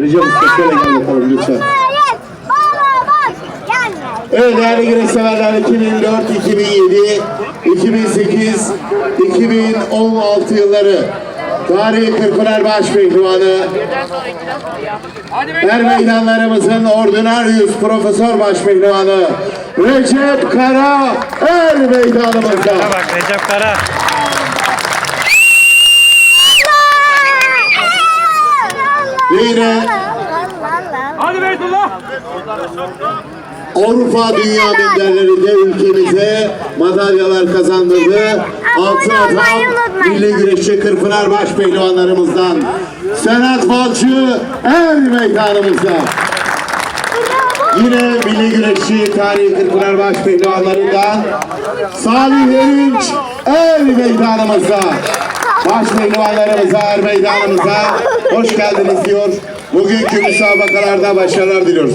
Recep Usta şöyle gel bakalım lütfen. Evet değerli güreşseverler 2004, 2007, 2008, 2016 yılları Tarihi Kırkpınar Baş Pehlivanı Er meydanlarımızın ordinaryus profesör baş pehlivanı Recep Kara Er meydanımızda. Bak Recep Kara. Yine Hadi Beytullah. Avrupa Dünya Minderlerinde ülkemize madalyalar kazandırdı. Altın atan milli güreşçi Kırpınar baş pehlivanlarımızdan Senat Balcı Er meydanımızda. Yine milli güreşçi tarihi Kırkpınar baş pehlivanlarından Salih Erinç Er meydanımızda. Baş pehlivanlarımıza Er meydanımıza hoş geldiniz diyor. Bugünkü müsabakalarda başarılar diliyoruz.